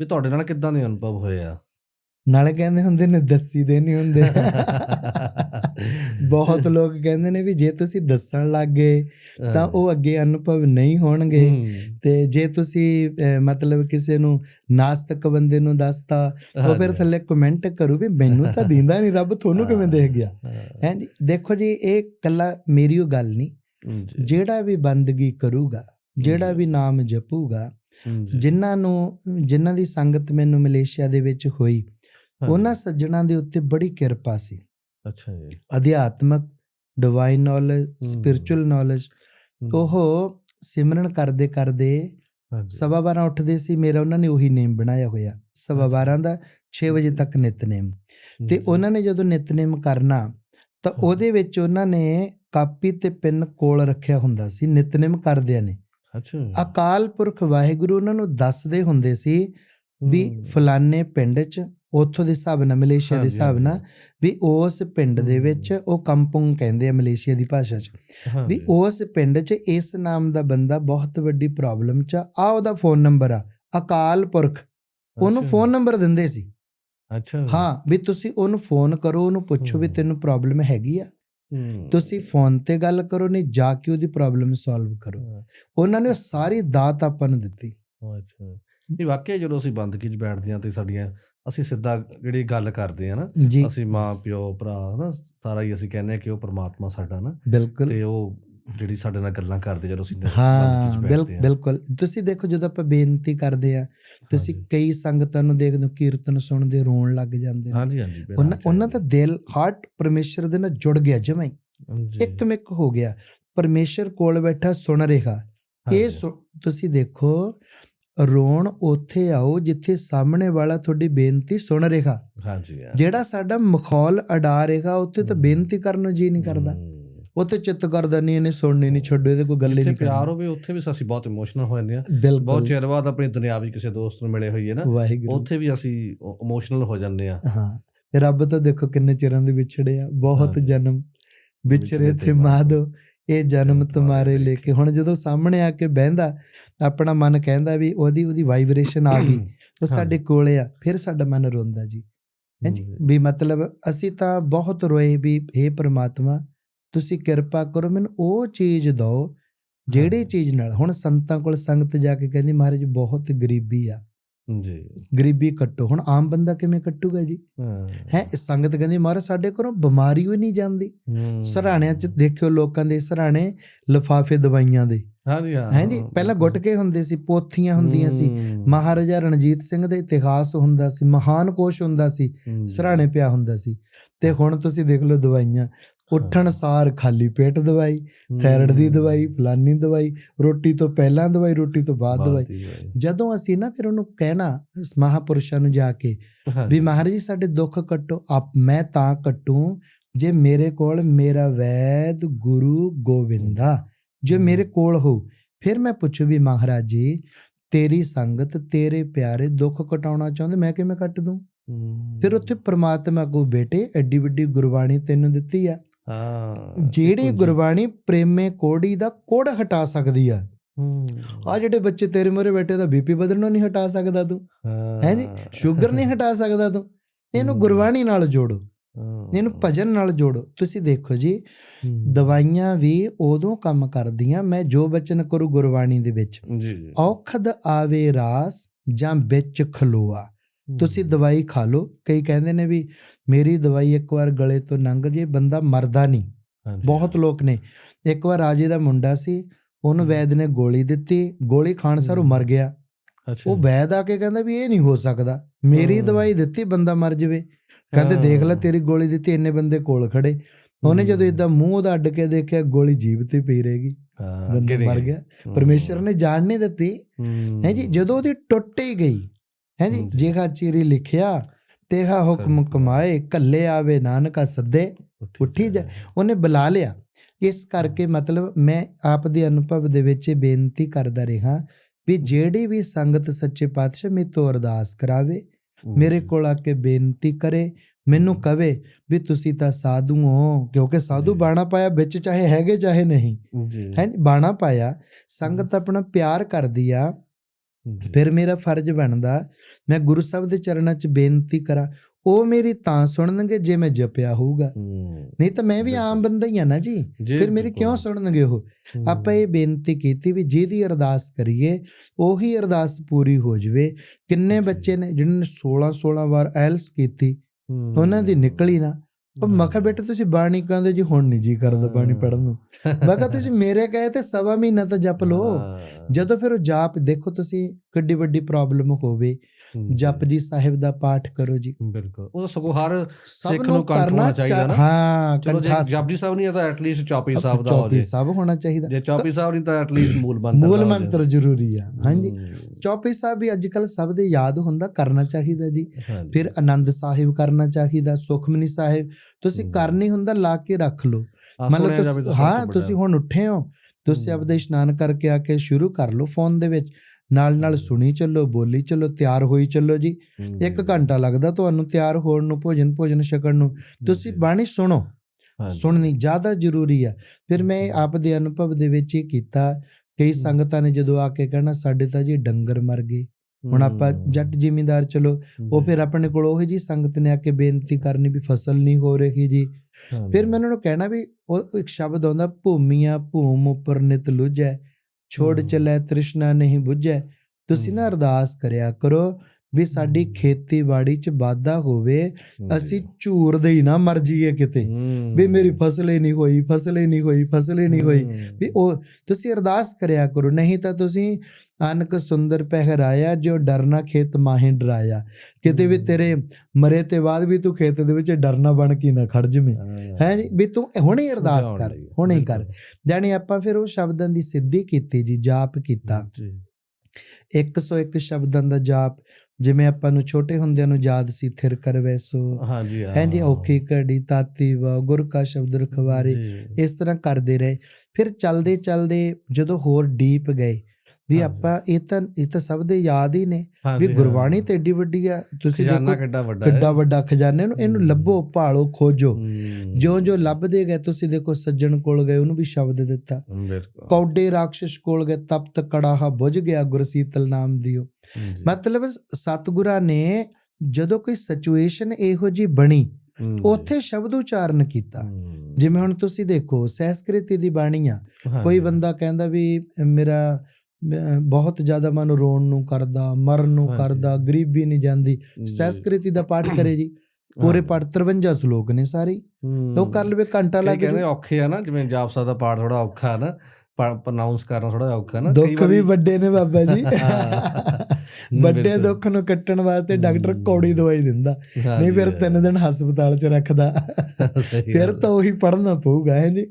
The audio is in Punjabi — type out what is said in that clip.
ਵੀ ਤੁਹਾਡੇ ਨਾਲ ਕਿੱਦਾਂ ਦੇ ਅਨੁਭਵ ਹੋਏ ਆ? ਨਾਲੇ ਕਹਿੰਦੇ ਹੁੰਦੇ ਨੇ ਦੱਸੀ ਦੇ ਨਹੀਂ ਹੁੰਦੇ। ਬਹੁਤ ਲੋਕ ਕਹਿੰਦੇ ਨੇ ਵੀ ਜੇ ਤੁਸੀਂ ਦੱਸਣ ਲੱਗ ਗਏ ਤਾਂ ਉਹ ਅੱਗੇ ਅਨੁਭਵ ਨਹੀਂ ਹੋਣਗੇ। ਤੇ ਜੇ ਤੁਸੀਂ ਮਤਲਬ ਕਿਸੇ ਨੂੰ ਨਾਸਤਕ ਬੰਦੇ ਨੂੰ ਦੱਸਤਾ ਉਹ ਫਿਰ ਥੱਲੇ ਕਮੈਂਟ ਕਰੂ ਵੀ ਮੈਨੂੰ ਤਾਂ ਦਿੰਦਾ ਨਹੀਂ ਰੱਬ ਤੁਹਾਨੂੰ ਕਿਵੇਂ ਦੇਖ ਗਿਆ? ਹਾਂ, ਜੀ? ਦੇਖੋ ਜੀ ਇਹ ਕੱਲਾ ਮੇਰੀ ਉਹ ਗੱਲ ਨਹੀਂ ਜਿਹੜਾ ਵੀ ਬੰਦਗੀ ਕਰੂਗਾ ਜਿਹੜਾ। ਵੀ ਨਾਮ ਜਪੂਗਾ ਜਿਨ੍ਹਾਂ ਨੂੰ ਜਿਨ੍ਹਾਂ ਦੀ ਸੰਗਤ ਮੈਨੂੰ ਮਲੇਸ਼ੀਆ ਦੇ ਵਿੱਚ ਹੋਈ ਉਹਨਾਂ ਸੱਜਣਾ ਦੇ ਉੱਤੇ ਬੜੀ ਕਿਰਪਾ ਸੀ। ਅੱਛਾ ਜੀ। ਅਧਿਆਤਮਕ ਡਿਵਾਈਨ ਨੌਲੇਜ ਸਪਿਰਚੁਅਲ ਨੌਲੇਜ ਉਹ ਸਿਮਰਨ ਕਰਦੇ ਕਰਦੇ ਸਵਾ 12 ਉੱਠਦੇ ਸੀ ਮੇਰਾ ਉਹਨਾਂ ਨੇ ਉਹੀ ਨੇਮ ਬਣਾਇਆ ਹੋਇਆ। ਸਵਾ ਅੱਛਾ। 12 ਦਾ 6 ਵਜੇ ਤੱਕ ਨਿਤਨੇਮ। ਤੇ ਉਹਨਾਂ ਨੇ ਜਦੋਂ ਨਿਤਨੇਮ ਕਰਨਾ ਤਾਂ। ਉਹਦੇ ਵਿੱਚ ਉਹਨਾਂ ਨੇ ਕਾਪੀ ਤੇ ਪੈਨ ਕੋਲ ਰੱਖਿਆ ਹੁੰਦਾ ਸੀ ਨਿਤਨੇਮ ਕਰਦਿਆਂ ਨੇ। ਅੱਛਾ। ਅਕਾਲ ਪੁਰਖ ਵਾਹਿਗੁਰੂ ਉਹਨਾਂ ਨੂੰ ਦੱਸਦੇ ਹੁੰਦੇ ਸੀ ਵੀ ਫਲਾਣੇ ਪਿੰਡ 'ਚ ਉੱਥੋਂ ਦੇ ਹਿਸਾਬ ਨਾਲ ਮਲੇਸ਼ੀਆ ਦੇ ਹਿਸਾਬ ਨਾਲ ਵੀ ਉਸ ਪਿੰਡ ਦੇ। ਵਿੱਚ ਉਹ ਕੰਪੁੰਗ ਕਹਿੰਦੇ ਆ ਮਲੇਸ਼ੀਆ ਦੀ ਭਾਸ਼ਾ 'ਚ। ਵੀ ਉਸ ਪਿੰਡ 'ਚ ਇਸ ਨਾਮ ਦਾ ਬੰਦਾ ਬਹੁਤ ਵੱਡੀ ਪ੍ਰੋਬਲਮ 'ਚ ਆ ਉਹਦਾ ਫੋਨ ਨੰਬਰ ਆ ਅਕਾਲ ਪੁਰਖ। ਉਹਨੂੰ ਫੋਨ ਨੰਬਰ ਦਿੰਦੇ ਸੀ। ਅੱਛਾ। ਹਾਂ ਵੀ ਤੁਸੀਂ ਉਹਨੂੰ ਫੋਨ ਕਰੋ ਉਹਨੂੰ ਪੁੱਛੋ ਵੀ। ਤੈਨੂੰ ਪ੍ਰੋਬਲਮ ਹੈਗੀ ਆ? ਤੁਸੀਂ ਫੋਨ ਤੇ ਗੱਲ ਕਰੋ ਨਹੀਂ ਜਾ ਕੇ ਉਹਦੀ ਪ੍ਰੋਬਲਮ ਸੋਲਵ ਕਰੋ। ਉਹਨਾਂ ਨੇ ਸਾਰੀ ਦਾਤ ਆਪਾਂ ਨੂੰ ਦਿੱਤੀ। ਅੱਛਾ। ਇਹ ਵਾਕਿਆ ਜਦੋਂ ਅਸੀਂ ਬੰਦਗੀ 'ਚ ਬੈਠਦੇ ਹਾਂ ਤੇ ਸਾਡੀਆਂ ਅਸੀਂ ਸਿੱਧਾ ਜਿਹੜੀ ਗੱਲ ਕਰਦੇ ਆ ਨਾ ਅਸੀਂ ਮਾਂ ਪਿਓ ਭਰਾ ਨਾ ਸਾਰਾ ਹੀ ਅਸੀਂ ਕਹਿੰਦੇ ਆ ਕਿ ਉਹ ਪ੍ਰਮਾਤਮਾ ਸਾਡਾ ਨਾ ਤੇ ਉਹ ਜਿਹੜੀ ਸਾਡੇ ਨਾਲ ਗੱਲਾਂ ਕਰਦੇ ਜਦੋਂ ਅਸੀਂ ਹਾਂ ਬਿਲਕੁਲ। ਤੁਸੀਂ ਦੇਖੋ ਜਦੋਂ ਆਪਾਂ ਬੇਨਤੀ ਕਰਦੇ ਆ ਤੁਸੀਂ ਕਈ ਸੰਗਤਾਂ ਨੂੰ ਦੇਖਦੇ ਹੋ ਕੀਰਤਨ ਸੁਣਦੇ ਰੋਣ ਲੱਗ ਜਾਂਦੇ ਨੇ। ਹਾਂਜੀ ਹਾਂਜੀ ਉਹਨਾਂ ਉਹਨਾਂ ਦਾ ਦਿਲ ਹਾਰਟ ਪਰਮੇਸ਼ਰ ਦੇ ਨਾਲ ਜੁੜ ਗਿਆ ਜਮਾਂ ਹੀ। ਹਾਂਜੀ, ਇੱਕ ਮਿਕ ਹੋ ਗਿਆ। ਪਰਮੇਸ਼ਰ ਕੋਲ ਬੈਠਾ ਸੁਣ ਰਿਹਾ। ਇਹ ਤੁਸੀਂ ਦੇਖੋ ਰੋਣ ਉੱਥੇ ਆਓ ਜਿੱਥੇ ਸਾਹਮਣੇ ਵਾਲਾ ਤੁਹਾਡੀ ਬੇਨਤੀ ਸੁਣ ਰਿਹਾ। ਹਾਂਜੀ। ਜਿਹੜਾ ਸਾਡਾ ਮਖੌਲ ਅਡਾ ਰਿਹਾ ਉੱਥੇ ਤਾਂ। ਬੇਨਤੀ ਕਰਨ ਨੂੰ ਜੀ ਨਹੀਂ ਕਰਦਾ। ਚਿੱਤ ਕਰਦਾ ਨਹੀਂ ਇਹਨੇ ਸੁਣਨੀ ਨਹੀਂ ਛੱਡੋ ਇਹਦੇ ਕੋਈ ਗੱਲ ਹੀ ਨਹੀਂ ਪਿਆਰ ਕਰਨੀ। ਹੋਵੇ ਉੱਥੇ ਵੀ ਅਸੀਂ ਬਹੁਤ ਇਮੋਸ਼ਨਲ ਹੋ ਜਾਂਦੇ ਆ ਬਹੁਤ ਚਿਰ ਬਾਅਦ ਆਪਣੀ ਦੁਨਿਆਵੀ ਕਿਸੇ ਦੋਸਤ ਨੂੰ ਮਿਲੇ ਹੋਈਏ ਨਾ ਉੱਥੇ ਵੀ ਅਸੀਂ ਇਮੋਸ਼ਨਲ ਹੋ ਜਾਂਦੇ ਆ ਹਾਂ ਤੇ ਰੱਬ ਤਾਂ ਦੇਖੋ ਕਿੰਨੇ ਚਿਰਾਂ ਦੇ ਵਿਛੜੇ ਆ ਬਹੁਤ ਹਾਂਜੀ। ਜਨਮ ਵਿਛੜੇ ਤੇ ਮਾਦੋ ਇਹ ਜਨਮ ਤੁਮਾਰੇ ਲੈ ਕੇ ਹੁਣ ਜਦੋਂ ਸਾਹਮਣੇ ਆ ਕੇ ਬਹਿੰਦਾ ਆਪਣਾ ਮਨ ਕਹਿੰਦਾ ਵੀ ਉਹਦੀ ਉਹਦੀ ਵਾਈਬ੍ਰੇਸ਼ਨ ਆ ਗਈ ਉਹ ਸਾਡੇ ਕੋਲੇ ਆ ਫਿਰ ਸਾਡਾ ਮਨ ਰੋਂਦਾ ਜੀ। ਹੈ ਜੀ? ਵੀ ਮਤਲਬ ਅਸੀਂ ਤਾਂ ਬਹੁਤ ਰੋਏ ਵੀ हे ਪ੍ਰਮਾਤਮਾ ਤੁਸੀਂ ਕਿਰਪਾ ਕਰੋ ਮੈਨੂੰ ਉਹ ਚੀਜ਼ ਦਿਓ ਜਿਹੜੀ ਹਾਂਜੀ। ਚੀਜ਼ ਨਾਲ ਹੁਣ ਸੰਤਾਂ ਕੋਲ ਸੰਗਤ ਜਾ ਕੇ ਕਹਿੰਦੀ ਮਹਾਰਾਜ ਬਹੁਤ ਗਰੀਬੀ ਆ। ਜੀ। ਗਰੀਬੀ ਕੱਟੋ। ਹੁਣ ਆਮ ਬੰਦਾ ਕਿਵੇਂ ਕੱਟੂਗਾ ਜੀ? ਹਾਂ। ਸੰਗਤ ਕਹਿੰਦੀ ਮਹਾਰਾਜ ਸਾਡੇ ਕੋਲੋਂ ਬਿਮਾਰੀ ਹੋਈ ਨਹੀਂ ਜਾਂਦੀ। ਸਰਾਣਿਆਂ 'ਚ ਦੇਖਿਓ ਲੋਕਾਂ ਦੇ ਸਰਾਣੇ ਲਫਾਫੇ ਦਵਾਈਆਂ ਦੇ। ਹਾਂਜੀ ਹਾਂ। ਹੈ ਜੀ ਪਹਿਲਾਂ ਗੁਟਕੇ ਹੁੰਦੇ ਸੀ ਪੋਥੀਆਂ ਹੁੰਦੀਆਂ ਸੀ। ਮਹਾਰਾਜਾ ਰਣਜੀਤ ਸਿੰਘ ਦਾ ਇਤਿਹਾਸ ਹੁੰਦਾ ਸੀ ਮਹਾਨ ਕੋਸ਼ ਹੁੰਦਾ ਸੀ। ਸਰਾਣੇ ਪਿਆ ਹੁੰਦਾ ਸੀ। ਤੇ ਹੁਣ ਤੁਸੀਂ ਦੇਖ ਲਓ ਦਵਾਈਆਂ। ਉੱਠਣ ਸਾਰ ਖਾਲੀ ਪੇਟ ਦਵਾਈ ਥਾਇਰਾਇਡ ਦੀ। ਦਵਾਈ ਫਲਾਨੀ ਦਵਾਈ ਰੋਟੀ ਤੋਂ ਪਹਿਲਾਂ ਦਵਾਈ ਰੋਟੀ ਤੋਂ ਬਾਅਦ ਦਵਾਈ। ਜਦੋਂ ਅਸੀਂ ਨਾ ਫਿਰ ਉਹਨੂੰ ਕਹਿਣਾ ਇਸ ਮਹਾਪੁਰਸ਼ਾਂ ਨੂੰ ਜਾ ਕੇ। ਵੀ ਮਹਾਰਾਜ ਜੀ ਸਾਡੇ ਦੁੱਖ ਕੱਟੋ ਆਪ ਮੈਂ ਤਾਂ ਕੱਟੂ ਜੇ ਮੇਰੇ ਕੋਲ ਮੇਰਾ ਵੈਦ ਗੁਰੂ ਗੋਵਿੰਦਾ ਜੇ। ਮੇਰੇ ਕੋਲ ਹੋ ਫਿਰ ਮੈਂ ਪੁੱਛੂ ਵੀ ਮਹਾਰਾਜ ਜੀ ਤੇਰੀ ਸੰਗਤ ਤੇਰੇ ਪਿਆਰੇ ਦੁੱਖ ਕਟਾਉਣਾ ਚਾਹੁੰਦੇ ਮੈਂ ਕਿਵੇਂ ਕੱਟ ਦੂੰ। ਫਿਰ ਉੱਥੇ ਪ੍ਰਮਾਤਮਾ ਕੋ ਬੇਟੇ ਐਡੀ ਵੱਡੀ ਗੁਰਬਾਣੀ ਤੈਨੂੰ ਦਿੱਤੀ ਆ ਹਾਂ ਜਿਹੜੀ। ਗੁਰਬਾਣੀ ਪ੍ਰੇਮੇ ਕੋੜੀ ਦਾ ਕੋੜ ਹਟਾ ਸਕਦੀ ਆ ਹੂੰ। ਆ ਜਿਹੜੇ ਬੱਚੇ ਤੇਰੇ ਮੂਹਰੇ ਬੈਠੇ ਦਾ ਬੀਪੀ ਵਧਣੋਂ ਨਹੀਂ ਹਟਾ ਸਕਦਾ ਤੂੰ ਹੈ ਜੀ। ਸ਼ੂਗਰ ਨਹੀਂ ਹਟਾ ਸਕਦਾ ਤੂੰ ਇਹਨੂੰ। ਗੁਰਬਾਣੀ ਨਾਲ ਜੋੜੋ। ਇਹਨੂੰ ਭਜਨ ਨਾਲ ਜੋੜੋ ਤੁਸੀਂ ਦੇਖੋ ਜੀ। ਦਵਾਈਆਂ ਵੀ ਉਦੋਂ ਕੰਮ ਕਰਦੀਆਂ ਮੈਂ ਜੋ ਬਚਨ ਕਰੂ ਗੁਰਬਾਣੀ ਦੇ ਵਿੱਚ ਜੀ ਔਖਦ ਆਵੇ ਰਾਸ ਜਾਂ ਵਿੱਚ ਖਲੋਆ ਤੁਸੀਂ ਦਵਾਈ ਖਾ ਲਓ। ਕਈ ਕਹਿੰਦੇ ਨੇ ਵੀ ਮੇਰੀ ਦਵਾਈ ਇੱਕ ਵਾਰ ਗਲੇ ਤੋਂ ਲੰਘ ਜੇ ਬੰਦਾ ਮਰਦਾ ਨਹੀਂ। ਬਹੁਤ ਲੋਕ ਨੇ। ਇੱਕ ਵਾਰ ਰਾਜੇ ਦਾ ਮੁੰਡਾ ਸੀ ਉਹਨੂੰ। ਵੈਦ ਨੇ ਗੋਲੀ ਦਿੱਤੀ। ਗੋਲੀ ਖਾਣ ਸਾਰ ਉਹ ਮਰ ਗਿਆ। ਉਹ ਵੈਦ ਆ ਕੇ ਕਹਿੰਦਾ ਵੀ ਇਹ ਨਹੀਂ ਹੋ ਸਕਦਾ। ਮੇਰੀ। ਦਵਾਈ ਦਿੱਤੀ ਬੰਦਾ ਮਰ ਜਵੇ। ਕਹਿੰਦੇ ਦੇਖ ਲੈ। ਤੇਰੀ ਗੋਲੀ ਦਿੱਤੀ ਇੰਨੇ ਬੰਦੇ ਕੋਲ ਖੜੇ। ਉਹਨੇ ਜਦੋਂ। ਇਦਾਂ ਮੂੰਹ ਉਹਦਾ ਅੱਡ ਕੇ ਦੇਖਿਆ ਗੋਲੀ ਜੀਭ ਤੇ ਪਈ ਰਹੇਗੀ ਬੰਦਾ ਮਰ। ਗਿਆ। ਪਰਮੇਸ਼ਰ ਨੇ ਜਾਣ ਨਹੀਂ ਦਿੱਤੀ। ਹੈ ਜੀ ਜਦੋਂ ਉਹਦੀ ਟੁੱਟ ਹੀ ਗਈ ਹੈ ਜੀ ਹਾਂਜੀ। ਜੇਹਾ ਚੀਰੀ ਲਿਖਿਆ ਤੇਹਾ ਹੁਕਮ ਕਮਾਏ ਕੱਲੇ ਆਵੇ ਨਾਨਕਾ ਸੱਦੇ ਉੱਠੀ ਜਾ- ਉਹਨੇ ਬੁਲਾ ਲਿਆ। ਇਸ ਕਰਕੇ ਮਤਲਬ ਮੈਂ ਆਪ ਦੇ ਅਨੁਭਵ ਦੇ ਵਿੱਚ ਬੇਨਤੀ ਕਰਦਾ ਰਿਹਾ ਵੀ ਜਿਹੜੀ ਵੀ ਸੰਗਤ ਸੱਚੇ ਪਾਤਸ਼ਾਹ ਮੇਰੇ ਤੋਂ ਅਰਦਾਸ ਕਰਾਵੇ ਮੇਰੇ ਕੋਲ ਆ ਕੇ ਬੇਨਤੀ ਕਰੇ ਮੈਨੂੰ ਕਵੇ ਵੀ ਤੁਸੀਂ ਤਾਂ ਸਾਧੂ ਹੋ ਕਿਉਂਕਿ ਸਾਧੂ। ਬਾਣਾ ਪਾਇਆ ਵਿੱਚ ਚਾਹੇ ਹੈਗੇ ਚਾਹੇ ਨਹੀਂ। ਹੈ ਬਾਣਾ ਪਾਇਆ ਸੰਗਤ ਆਪਣਾ ਪਿਆਰ ਕਰਦੀ ਆ। ਫਿਰ ਮੇਰਾ ਫਰਜ਼ ਬਣਦਾ ਮੈਂ ਗੁਰੂ ਸਾਹਿਬ ਦੇ ਚਰਨਾਂ 'ਚ ਬੇਨਤੀ ਕਰਾਂ ਉਹ ਮੇਰੀ ਤਾਂ ਸੁਣਨਗੇ ਜੇ ਮੈਂ ਜਪਿਆ ਹੋਊਗਾ। ਨਹੀਂ ਤਾਂ ਮੈਂ ਵੀ ਆਮ ਬੰਦਾ ਹੀ ਆ ਨਾ ਜੀ। ਫਿਰ ਮੇਰੀ ਕਿਉਂ। ਸੁਣਨਗੇ ਉਹ? ਆਪਾਂ ਇਹ ਬੇਨਤੀ ਕੀਤੀ ਵੀ ਜਿਹਦੀ ਅਰਦਾਸ ਕਰੀਏ ਉਹੀ ਅਰਦਾਸ ਪੂਰੀ ਹੋ ਜਵੇ। ਕਿੰਨੇ। ਬੱਚੇ ਨੇ ਜਿਨ੍ਹਾਂ ਨੇ 16 16 ਵਾਰ ਐਲਸ ਕੀਤੀ ਉਹਨਾਂ ਦੀ ਨਿਕਲੀ ਨਾ। ਉਹ ਮੈਂ ਕਿਹਾ ਬੇਟਾ ਤੁਸੀਂ ਬਾਣੀ ਕਹਿੰਦੇ ਜੀ ਹੁਣ ਨਹੀਂ ਜੀ ਕਰਦਾ ਬਾਣੀ। ਪੜਨ ਨੂੰ। ਮੈਂ ਕਿਹਾ ਤੁਸੀਂ ਮੇਰੇ ਕਹੇ ਤੇ ਸਵਾ ਮਹੀਨਾ ਤਾਂ ਜਪ ਲਓ। ਜਦੋਂ ਫਿਰ ਉਹ ਜਾਪ ਦੇਖੋ ਤੁਸੀਂ ਕਿੱਡੀ ਵੱਡੀ ਪ੍ਰੋਬਲਮ ਹੋਵੇ ਜਪਜੀ ਸਾਹਿਬ ਦਾ ਪਾਠ ਕਰੋ ਜੀ। ਬਿਲਕੁਲ ਉਹ ਸਗੋਂ ਹਰ ਸਿੱਖ ਨੂੰ ਕੰਠ ਹੋਣਾ ਚਾਹੀਦਾ ਨਾ। ਹਾਂ ਕੰਠਾਸ ਜਪਜੀ ਸਾਹਿਬ ਨਹੀਂ ਤਾਂ ਐਟਲੀਸਟ ਚੌਪੀ ਸਾਹਿਬ ਦਾ ਹੋ ਚੌਪੀ ਜੇ। ਸਾਹਿਬ ਹੋਣਾ ਚਾਹੀਦਾ। ਜੇ ਚੌਪੀ ਸਾਹਿਬ ਨਹੀਂ ਤਾਂ ਐਟਲੀਸਟ ਮੂਲ ਮੰਤਰ ਮੂਲ। ਮੰਤਰ ਜ਼ਰੂਰੀ ਆ। ਹਾਂਜੀ। ਚੌਪੀ ਸਾਹਿਬ ਵੀ ਅੱਜ ਕੱਲ ਸਭ ਦੇ ਯਾਦ ਹੁੰਦਾ ਕਰਨਾ ਚਾਹੀਦਾ ਜੀ। ਫਿਰ ਆਨੰਦ ਸਾਹਿਬ ਕਰਨਾ ਚਾਹੀਦਾ ਸੁਖਮਨੀ ਸਾਹਿਬ। ਤੁਸੀਂ। ਕਰਨੀ ਹੁੰਦਾ ਲਾ ਕੇ ਰੱਖ ਲਓ। ਸਭ ਹਾਂ ਤੁਸੀਂ। ਹੁਣ ਉੱਠੇ ਹੋ। ਤੁਸੀਂ। ਆਪਦੇ ਇਸ਼ਨਾਨ ਕਰਕੇ ਆ ਕੇ ਸ਼ੁਰੂ ਕਰ ਲਓ ਫੋਨ ਦੇ ਵਿੱਚ। ਨਾਲ ਨਾਲ। ਸੁਣੀ ਚੱਲੋ ਬੋਲੀ ਚੱਲੋ ਤਿਆਰ ਹੋਈ ਚੱਲੋ ਜੀ। ਹੂੰ, ਇੱਕ ਘੰਟਾ ਲੱਗਦਾ ਤੁਹਾਨੂੰ ਤਿਆਰ ਹੋਣ ਨੂੰ ਭੋਜਨ ਭੋਜਨ ਛਕਣ ਨੂੰ। ਤੁਸੀਂ ਬਾਣੀ ਸੁਣੋ। ਸੁਣਨੀ ਜ਼ਿਆਦਾ ਜ਼ਰੂਰੀ ਆ। ਫਿਰ ਮੈਂ। ਆਪ ਦੇ ਅਨੁਭਵ ਦੇ ਵਿੱਚ ਇਹ ਕੀਤਾ ਕਈ। ਸੰਗਤਾਂ ਨੇ ਜਦੋਂ ਆ ਕੇ ਕਹਿਣਾ ਸਾਡੇ ਤਾਂ ਜੀ ਡੰਗਰ ਮਰ ਗਏ। ਹੁਣ ਆਪਾਂ ਹੂੰ, ਜੱਟ ਜ਼ਿਮੀਂਦਾਰ ਚਲੋ। ਉਹ ਫਿਰ ਆਪਣੇ ਕੋਲ ਉਹੀ ਜੀ ਸੰਗਤ ਨੇ ਆ ਕੇ ਬੇਨਤੀ ਕਰਨੀ ਵੀ ਫਸਲ ਨਹੀਂ ਹੋ ਰਹੀ ਜੀ। ਫਿਰ ਮੈਂ ਉਹਨਾਂ ਨੂੰ ਕਹਿਣਾ ਵੀ ਉਹ ਇੱਕ ਸ਼ਬਦ ਆਉਂਦਾ ਭੂਮੀਆਂ ਭੂਮ ਉੱਪਰ ਨਿਤ ਲੁਝੈ। ਛੋੜ। ਚਲੇ ਤ੍ਰਿਸ਼ਨਾ ਨਹੀਂ ਬੁਝੈ। ਤੁਸੀਂ ਨਾ। ਅਰਦਾਸ ਕਰਿਆ ਕਰੋ ਵੀ ਸਾਡੀ। ਖੇਤੀਬਾੜੀ 'ਚ ਵਾਧਾ ਹੋਵੇ। ਅਸੀਂ ਝੂਰ ਦੇ ਹੀ ਨਾ ਮਰ ਜਾਈਏ ਕਿਤੇ। ਵੀ ਮੇਰੀ ਫਸਲ ਹੀ ਨਹੀਂ ਹੋਈ ਫਸਲ ਹੀ ਨਹੀਂ ਹੋਈ ਫਸਲ ਹੀ ਨਹੀਂ ਹੋਈ। ਵੀ ਉਹ ਤੁਸੀਂ ਅਰਦਾਸ ਕਰਿਆ ਕਰੋ ਨਹੀਂ ਤਾਂ ਤੁਸੀਂ ਅਨਕ ਸੁੰਦਰ ਪਹਿਰਾਇਆ ਜੋ ਡਰਨਾ ਖੇਤ ਮਾਹੇ ਡਰਾਇਆ। ਕਿਤੇ ਵੀ। ਤੇਰੇ ਮਰੇ ਤੇ ਬਾਅਦ ਵੀ ਤੂੰ ਖੇਤ ਦੇ ਵਿੱਚ ਡਰਨਾ ਬਣ ਕੇ ਨਾ ਖੜ ਜਵੇਂ। ਹੈ ਜੀ? ਵੀ ਤੂੰ ਹੁਣੇ ਅਰਦਾਸ ਕਰ। ਹੁਣੇ ਹੀ ਕਰ। ਜਾਣੀ ਆਪਾਂ ਫਿਰ ਉਹ ਸ਼ਬਦਾਂ ਦੀ ਸਿੱਧੀ ਕੀਤੀ ਜੀ ਜਾਪ ਕੀਤਾ। ਜੀ। 101 ਸ਼ਬਦਾਂ ਦਾ ਜਾਪ ਜਿਵੇਂ ਆਪਾਂ ਨੂੰ ਛੋਟੇ ਹੁੰਦਿਆਂ ਨੂੰ ਯਾਦ ਸੀ ਥਿਰ ਕਰ ਵੈਸੋ। ਹਾਂਜੀ ਹੈ। ਜੀ ਔਖੀ ਘੜੀ ਤਾਤੀ ਵਾ ਗੁਰ ਕਾ ਸ਼ਬਦ ਰਖਵਾਰੇ। ਇਸ ਤਰ੍ਹਾਂ ਕਰਦੇ ਰਹੇ। ਫਿਰ ਚਲਦੇ ਚਲਦੇ ਜਦੋਂ ਹੋਰ ਡੀਪ ਗਏ ਵੀ। ਆਪਾਂ ਇਹ ਤਾਂ ਇਹ ਤਾਂ ਸਭ ਦੇ ਯਾਦ ਹੀ ਨੇ ਵੀ ਗੁਰਬਾਣੀ। ਤੇ ਏਡੀ ਵੱਡੀ ਆ ਤੁਸੀਂ ਦੇਖੋ ਕਿੱਡਾ ਵੱਡਾ ਹੈ। ਕਿੱਡਾ ਵੱਡਾ ਖਜ਼ਾਨੇ ਨੂੰ ਇਹਨੂੰ। ਲੱਭੋ ਭਾਲੋ ਖੋਜੋ। ਜਿਉਂ ਜਿਉਂ ਲੱਭਦੇ ਗਏ ਤੁਸੀਂ ਦੇਖੋ ਸੱਜਣ ਕੋਲ ਗਏ ਉਹਨੂੰ ਵੀ ਸ਼ਬਦ ਦਿੱਤਾ। ਬਿਲਕੁਲ। ਕੌਡੇ ਰਾਖਸ਼ ਕੋਲ ਗਏ ਤਪਤ ਕੜਾਹਾ ਬੁਝ ਗਿਆ ਗੁਰਸੀਤਲ ਨਾਮ ਦਿਓ। ਜੀ, ਮਤਲਬ ਸਤਿਗੁਰਾਂ ਨੇ ਜਦੋਂ ਕੋਈ ਸਿਚੁਏਸ਼ਨ ਇਹੋ ਜੀ ਬਣੀ ਜੀ, ਉੱਥੇ ਸ਼ਬਦ ਉਚਾਰਨ ਕੀਤਾ। ਜਿਵੇਂ ਹੁਣ ਤੁਸੀਂ ਦੇਖੋ ਸਹਿਸਕ੍ਰਿਤੀ ਦੀ ਬਾਣੀ ਆ। ਕੋਈ ਬੰਦਾ ਕਹਿੰਦਾ ਵੀ ਮੇਰਾ ਬਹੁਤ ਜ਼ਿਆਦਾ ਮਨ ਰੋਣ ਨੂੰ ਕਰਦਾ ਮਰਨ ਨੂੰ। ਕਰਦਾ ਗਰੀਬੀ ਨਹੀਂ ਜਾਂਦੀ। ਜੀ, ਸਹਿਸਕ੍ਰਿਤੀ ਦਾ ਪਾਠ ਕਰੇ ਜੀ। ਪੂਰੇ ਪਾਠ 53 ਸ਼ਲੋਕ ਨੇ ਸਾਰੇ। ਉਹ ਕਰ ਲਵੇ ਘੰਟਾ ਲੱਗ ਜੂ। ਔਖੇ ਆ ਨਾ ਜਿਵੇਂ ਜਾਪ ਸਾਹਿਬ ਦਾ ਪਾਠ ਥੋੜਾ ਔਖਾ ਨਾ ਪ੍ਰੋਨਾਂਸ ਕਰਨਾ ਥੋੜਾ ਔਖਾ ਨਾ ਦੁੱਖ ਵੀ ਵੱਡੇ ਨੇ ਬਾਬਾ ਜੀ। ਵੱਡੇ। ਦੁੱਖ ਨੂੰ ਕੱਟਣ ਵਾਸਤੇ ਡਾਕਟਰ। ਕੌੜੀ ਦਵਾਈ ਦਿੰਦਾ। ਨਹੀਂ ਫਿਰ ਤਿੰਨ ਦਿਨ ਹਸਪਤਾਲ 'ਚ ਰੱਖਦਾ। ਫਿਰ। ਤਾਂ ਉਹੀ ਪੜਨਾ ਪਊਗਾ ਹੈ ਜੀ।